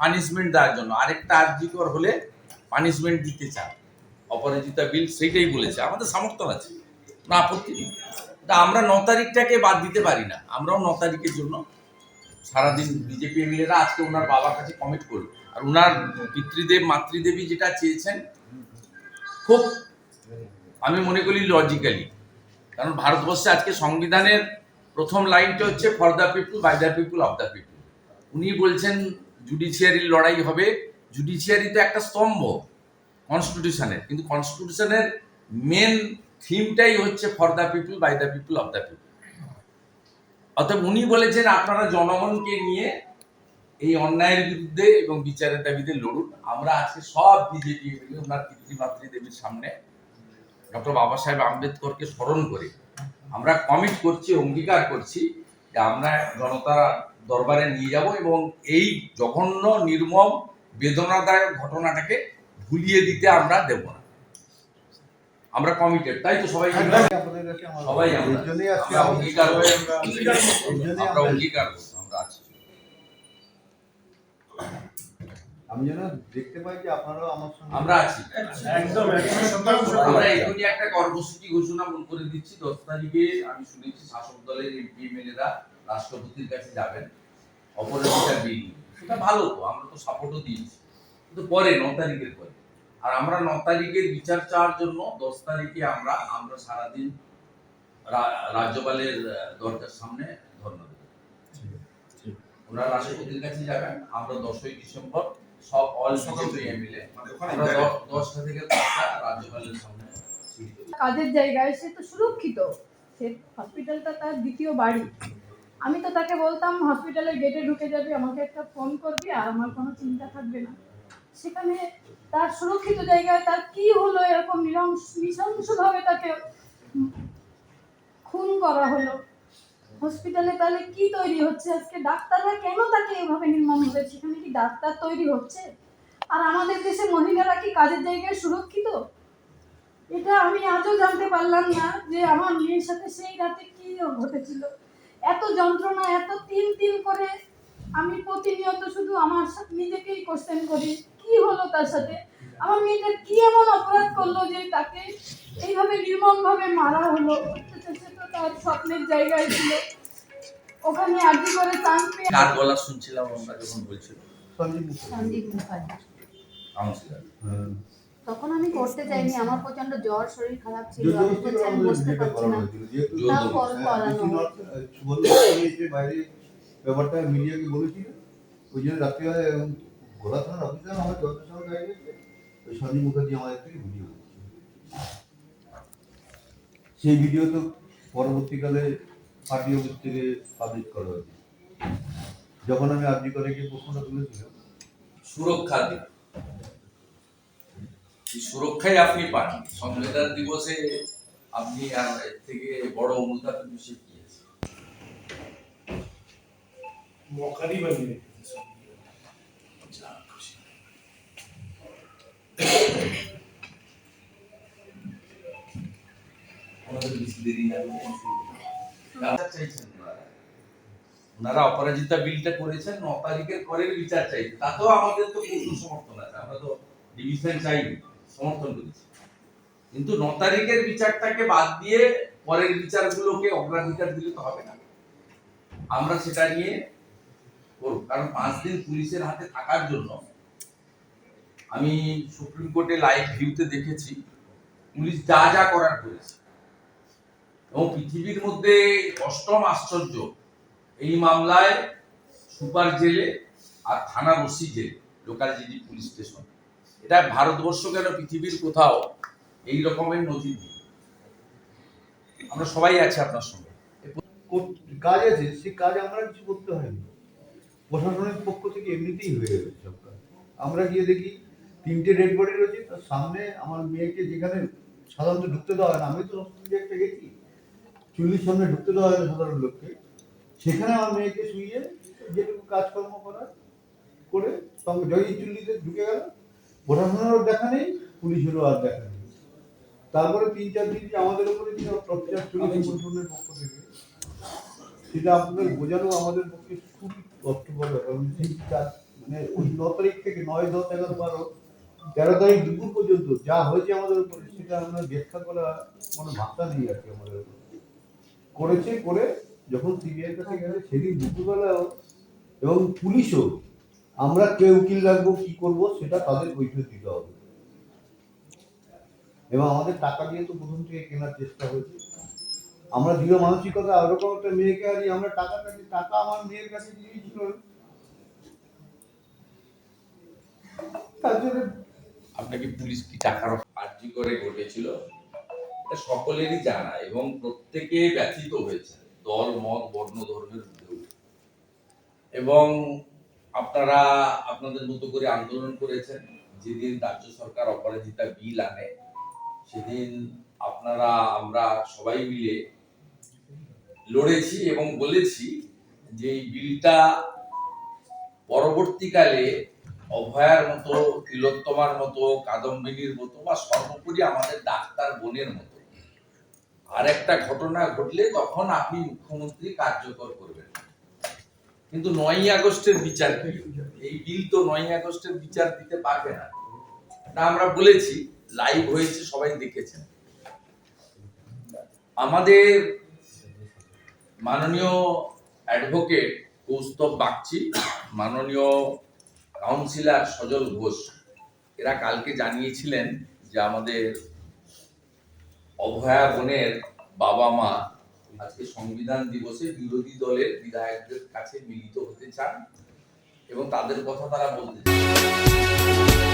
Punishment দেওয়ার জন্য। আরেকটা আর্জিকর হলে পানিশমেন্ট দিতে চান অপরাজিতা বিল সেইটাই বলেছে। আমাদের সমর্থন আছে। না আপত্তি নেই। তা আমরা ন তারিখটাকে বাদ দিতে পারি না। আমরাও ন তারিখের জন্য সারাদিন বিজেপি এমএলএরা আজকে ওনার বাবার কাছে কমিট করল আর ওনার পিতৃদেব, মাতৃদেবী যেটা চেয়েছেন, খুব আমি মনে করি লজিক্যালি কারণ ভারতবর্ষে আজকে সংবিধানের প্রথম লাইনটা হচ্ছে for the people by the people of the people উনি বলছেন জুডিশিয়ারির লড়াই হবে। জুডিশিয়ারি তো একটা স্তম্ভ কনস্টিটিউশনের কিন্তু কনস্টিটিউশনের মেন থিমটাই হচ্ছে for the people by the people of the people অতএব উনি বলেছেন, আপনারা জনগণকে নিয়ে এই অন্যায়ের বিরুদ্ধে এবং বিচারের দাবিতে লড়ুন। আমরা আজকে সব বিজেপি ওনার পিতৃমাতৃ দেবীর সামনে। ডক্টর বাবা সাহেব আম্বেদকরকে স্মরণ করে আমরা কমিট করছি, অঙ্গীকার করছি যে আমরা জনতা দরবারে নিয়ে যাব এবং এই জঘন্য নির্মম বেদনাদায়ক ঘটনাটাকে ভুলিয়ে দিতে আমরা দেব না। আমরা কমিটেড তাই তো সবাই আমার সবাই আমরা এর জন্যই আজকে আমরা অঙ্গীকার হয়ে আমরা- অঙ্গীকার আমরা আছি। আমি যেন দেখতে পাই যে আপনারাও আমার সঙ্গে আমরা আছি। একদম আমরা এখনই একটা কর্মসূচি ঘোষণা করে দিচ্ছি। দশ তারিখে আমি শুনেছি শাসক দলের এমপি এমএলএরা রাষ্ট্রপতির কাছে যাবেন অপরাজিতা বিল সেটা ভালো তো আমরা তো সাপোর্টও দিয়েছি। কিন্তু পরে ন তারিখের পরে। আর আমরা ন তারিখের বিচার চাওয়ার জন্য দশ তারিখে আমরা আমরা সারাদিন রাজ্যপালের দরজার সামনে ধর্ণা দেব। ওনারা রাষ্ট্রপতির কাছে যাবেন আমরা দশই ডিসেম্বর সব অল বিজেপি এমএলএ দ- দশটা থেকে রাজ্যপালের সামনে কাজের জায়গায় সে তো সুরক্ষিত। সে হসপিটালটা তার দ্বিতীয় বাড়ি। আমি তো তাকে বলতাম হসপিটালের গেটে ঢুকে যাবি, আমাকে একটা ফোন করবি আর আমার কোনো চিন্তা থাকবে না। সেখানে তার সুরক্ষিত জায়গায় তার কি হলো এরকম নিরংস নৃশংসভাবে তাকে খুন করা হলো। হসপিটালে তাহলে কি তৈরি হচ্ছে? আজকে ডাক্তাররা কেন তাকে এভাবে নির্মম হবে সেখানে কি ডাক্তার তৈরি হচ্ছে? আর আমাদের দেশে মহিলারা কি কাজের জায়গায় সুরক্ষিত? এটা আমি আজও জানতে পারলাম না যে আমার মেয়ের সাথে সেই রাতে কি ঘটেছিল। এত যন্ত্রণা এত তিল তিল করে আমি প্রতিনিয়ত শুধু আমার সাথে নিজেকেই কোশ্চেন করি কি হলো তার সাথে? আমার মেয়েটা কি এমন অপরাধ করল যে তাকে এইভাবে নির্মম ভাবে মারা হলো? অথচ সে তো তার স্বপ্নের জায়গায় ছিল। ওখানে আর্জি করে চান্স পেয়ে কার গলা শুনছিলাম আমরা যখন বলছিল? সঞ্জীব মুখার্জি। সন্দীপ মুখার্জি। তখন আমি করতে চাইনি আমার প্রচণ্ড জ্বর শরীর খারাপ ছিল আমি বলছি আমি বসতে পারছি না। হয়েছিল, তারপর হ্যাঁ, করানো বাইরে ব্যাপারটা মিডিয়াকে বলেছিল ওই জন্য রাত্রিবেলা এবং ঘোলা থানার অফিসার আমার যত সময় গাড়ি ওই সঞ্জীব মুখার্জি আমাদের থেকে ভিডিও সেই ভিডিও তো পরবর্তীকালে পার্টি অফিস থেকে পাবলিশ করা হয়েছে। যখন আমি আর্জি করে গিয়ে প্রশ্নটা তুলেছিলাম সুরক্ষা দিন এই সুরক্ষাই আপনি পান সংবিধান দিবসে আপনি আর থেকে বড় অনুতাপ বিষয় কি আছে মকারি বানিয়ে ওনারা। অপরাজিতা বিলটা করেছেন ন তারিখের পরের বিচার চাইছেন। তাতেও আমাদের তো পূর্ণ সমর্থন আছে। আমরা তো ডিভিশন চাইনি। সমর্থন করেছি। কিন্তু ন তারিখের বিচারটাকে বাদ দিয়ে পরের বিচারগুলোকে অগ্রাধিকার দিলে তো হবে না। আমরা সেটা নিয়ে করব। কারণ পাঁচ দিন পুলিশের হাতে থাকার জন্য আমি সুপ্রিম কোর্টে লাইভ ভিউতে দেখেছি, পুলিশ যা যা করার করেছে। এবং পৃথিবীর মধ্যে অষ্টম আশ্চর্য, এই মামলায় সুপার জেলে আর থানার ওসি জেলে, লোকাল জিডি পুলিশ স্টেশন। এটা ভারতবর্ষ কেন পৃথিবীর কোথাও এই রকমের নজির নেই? আমরা সবাই আছি আপনার সঙ্গে। কাজ আছে? সে কাজ আমরা কিছু করতে হয়নি। প্রশাসনের পক্ষ থেকে এমনিতেই হয়ে গেছে আমরা গিয়ে দেখি তিনটে ডেড বডি রয়েছে তার সামনে আমার মেয়েকে যেখানে সাধারণত ঢুকতে দেওয়া হয় না, আমি তো একটা গেছি, চুল্লির সামনে ঢুকতে দেওয়া হয় না সাধারণ লোককে। সেখানে আমার মেয়েকে শুইয়ে যেটুকু কাজকর্ম করার করে সঙ্গে জয়ী চুল্লিতে ঢুকে গেল প্রশাসনেরও দেখা নেই পুলিশেরও আর দেখা নেই। তারপরে তিন চার দিন যে আমাদের উপরে যে অত্যাচার চলেছে প্রশাসনের পক্ষ থেকে সেটা আপনাদের বোঝানো আমাদের পক্ষে খুবই কষ্টকর ব্যাপার। সেই চার মানে ওই ন তারিখ থেকে নয় দশ এগারো বারো তেরো তারিখ দুপুর পর্যন্ত যা হয়েছে আমাদের উপরে সেটা আমরা ব্যাখ্যা করা কোনো ভাষা নেই আর কি আমাদের উপরে। করেছে করে যখন সিবিআই কাছে গেলে সেদিন দুপুরবেলাও এবং পুলিশও আমরা কে উকিল রাখব, কি করব, সেটা তাদের কৈফিয়ত দিতে হবে। এবং আমাদের টাকা দিয়ে তো প্রথম থেকে কেনার চেষ্টা হয়েছে। আমরা দৃঢ় মানসিকতা, ওরকম একটা মেয়েকে হারিয়ে আমরা টাকা কাছে টাকা আমার মেয়ের কাছে জন্য আপনাকে পুলিশ কি টাকার আর্জি করে ঘটেছিল? সকলেরই জানা এবং প্রত্যেকে ব্যথিত হয়েছে। দল, মত, বর্ণ, ধর্মের এবং আপনারা আপনাদের মতো করে আন্দোলন করেছেন, যেদিন রাজ্য সরকার অপরাজিতা বিল আনে, সেদিন আপনারা, আমরা সবাই মিলে লড়েছি এবং বলেছি যে এই বিলটা পরবর্তীকালে অভয়ার মতো, তিলোত্তমার মতো, কাদম্বিনীর মতো বা সর্বোপরি আমাদের ডাক্তার বোনের মতো। আর একটা ঘটনা ঘটলে তখন আপনি মুখ্যমন্ত্রী কার্যকর করবেন। কিন্তু নয়ই আগস্টের বিচার এই বিল তো নয়ই আগস্টের বিচার দিতে পারবে না। না, আমরা বলেছি লাইভ হয়েছে, সবাই দেখেছেন। আমাদের মাননীয় অ্যাডভোকেট কৌস্তব বাগচি, মাননীয় কাউন্সিলর সজল ঘোষ, এরা কালকে জানিয়েছিলেন যে আমাদের অভয়া বোনের বাবা মা আজকে সংবিধান দিবসে বিরোধী দলের বিধায়কদের কাছে মিলিত হতে চান এবং তাদের কথা তারা বলতে চান।